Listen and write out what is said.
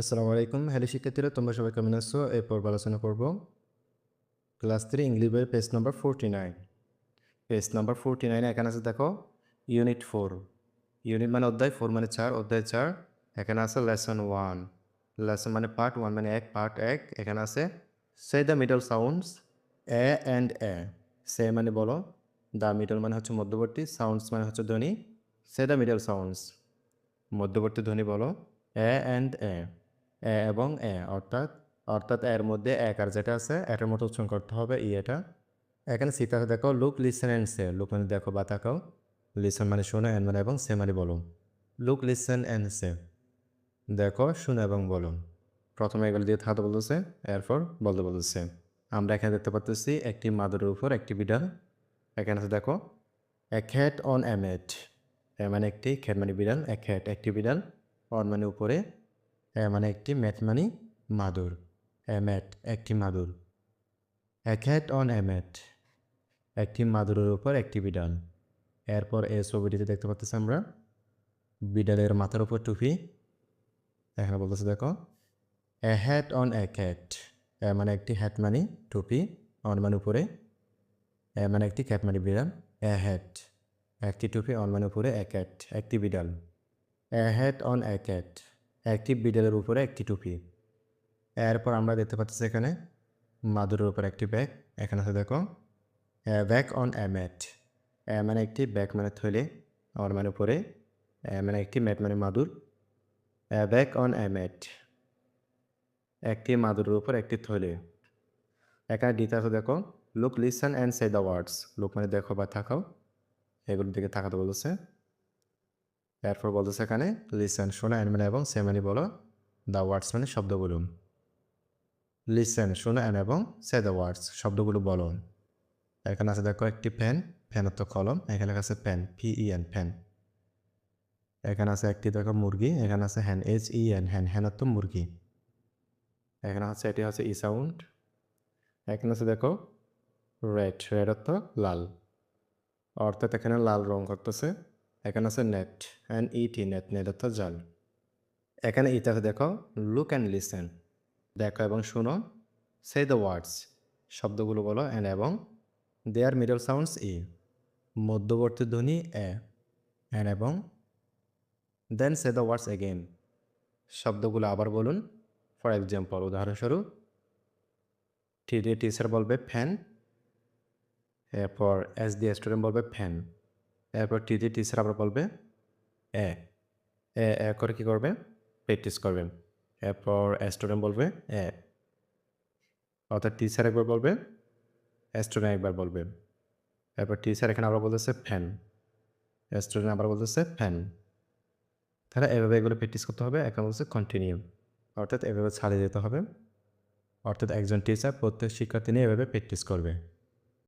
আসসালামু আলাইকুম। হ্যালো শিক্ষার্থীরা, তোমরা সবাই কেমন আছো? এই পর্ব আলোচনা করব। ক্লাস থ্রি ইংলিশ বইয়ের page number forty nine. Page number forty নাইনে এখানে আছে, দেখো, ইউনিট ফোর। ইউনিট মানে অধ্যায়, ফোর মানে চার, অধ্যায় চার। এখানে আছে লেসন ওয়ান। লেসন মানে পার্ট ওয়ান মানে এক, পার্ট এক। এখানে আছে say the middle sounds a and a say মানে বলো দ্য মিডল মানে হচ্ছে মধ্যবর্তী সাউন্ডস মানে হচ্ছে ধ্বনি। সে দ্য মিডল সাউন্ডস মধ্যবর্তী ধ্বনি বলো এ অ্যান্ড এ এবং এ, অর্থাৎ অর্থাৎ এর মধ্যে এক আর যেটা আছে, এটার মতো উচ্চারণ করতে হবে ই এটা। এখানে সিটাতে দেখো look listen and say look মানে দেখো বা তাকাও। লিসন মানে শোনো অ্যান্ড মানে এবং সে মানে বলো। লুক লিসেন অ্যান্ড সে দেখো, শুনো এবং বলো। প্রথমে এগুলো দিয়ে থাকতে বলতেছে, এরপর বলতে বলতেছে। আমরা এখানে দেখতে পাচ্ছি একটি মাদুরের উপর একটি বিড়াল। এখানে আছে দেখো এক হ্যাট অন এ ম্যাট এ মানে একটি খ্যাট মানে বিড়াল এক হ্যাট একটি বিড়াল। অন মানে উপরে এ মানে একটি ম্যাট মানে মাদুর। এ ম্যাট একটি মাদুর। এক হ্যাট অন এ ম্যাট একটি মাদুরের উপর একটি বিড়াল। এরপর এই ছবিটিতে দেখতে পাচ্ছি আমরা বিড়ালের মাথার উপর টুপি। এখানে বলতেছে, দেখো a hat on a cat মানে একটি হ্যাট মানে টুপি অন মানে উপরে মানে একটি ক্যাট মানে বিড়াল এ হ্যাট একটি টুপি অন মানে উপরে এ ক্যাট একটি বিড়াল। A hat on a cat একটি বিড়ালের উপরে একটি টুপি। এরপর আমরা দেখতে পাচ্ছি এখানে মাদুরের উপর একটি ব্যাগ। এখানে আছে দেখো, a, bag on a mat. মানে একটি ব্যাগ মানে থইলে অন মানে উপরে মানে একটি ম্যাট মানে মাদুর। A, bag on a mat. একটি মাদুরের উপর একটি থইলে। এখানে ডিতে আছে দেখো, look, listen and say the words. Look মানে দেখো বা থাকাও। এগুলোর দিকে থাকাতে বলতেছে। এরপর বলতেছে এখানে লিসেন শোনো অ্যান্ড মানে এবং সে মানে বলো দ্য ওয়ার্ডস মানে শব্দ বলুন লিসেন শোনো অ্যান্ড এবং সে দ্য ওয়ার্ডস শব্দগুলো বলো। এখানে আছে দেখো একটি পেন ফ্যান তো কলম, এখানে আছে pen P E N fan এখানে আছে একটি দেখো মুরগি, এখানে আছে হ্যান এইচ ই এন হ্যান হ্যান মুরগি। এখানে আছে, এটি হচ্ছে ই সাউন্ড এখানে আছে দেখো রেড রেড অর্থ লাল। অর্থাৎ এখানে লাল রং করতেছে। এখানে আছে net and ET net net অর্থাৎ জাল। এখানে ইতাতে দেখো লুক অ্যান্ড লিসেন দেখো এবং শুনো সে দ্য ওয়ার্ডস শব্দগুলো বলো অ্যান্ড এবং দেয়ার মিডল সাউন্ডস ই মধ্যবর্তী ধ্বনি এ অ্যান্ড এবং then say the words again শব্দগুলো আবার বলুন ফর এক্সাম্পল উদাহরণস্বরূপ টি দিয়ে টিচার বলবে ফ্যান এরপর এস দিয়ে স্টুডেন্ট বলবে ফ্যান এরপর টি দিয়ে টিচার আবার বলবে এ। এ এ করে কী করবে? প্র্যাকটিস করবে। এরপর স্টুডেন্ট বলবে এ। অর্থাৎ টিচার একবার বলবে স্টুডেন্ট একবার বলবে। এরপর টিচার এখানে আবার বলতেছে ফ্যান স্টুডেন্ট আবার বলতেছে ফ্যান তাহলে এভাবে এগুলো প্র্যাকটিস করতে হবে। এখন বলছে কন্টিনিউ অর্থাৎ এভাবে ছাড়িয়ে যেতে হবে। অর্থাৎ একজন টিচার প্রত্যেক শিক্ষার্থী নিয়ে এভাবে প্র্যাকটিস করবে।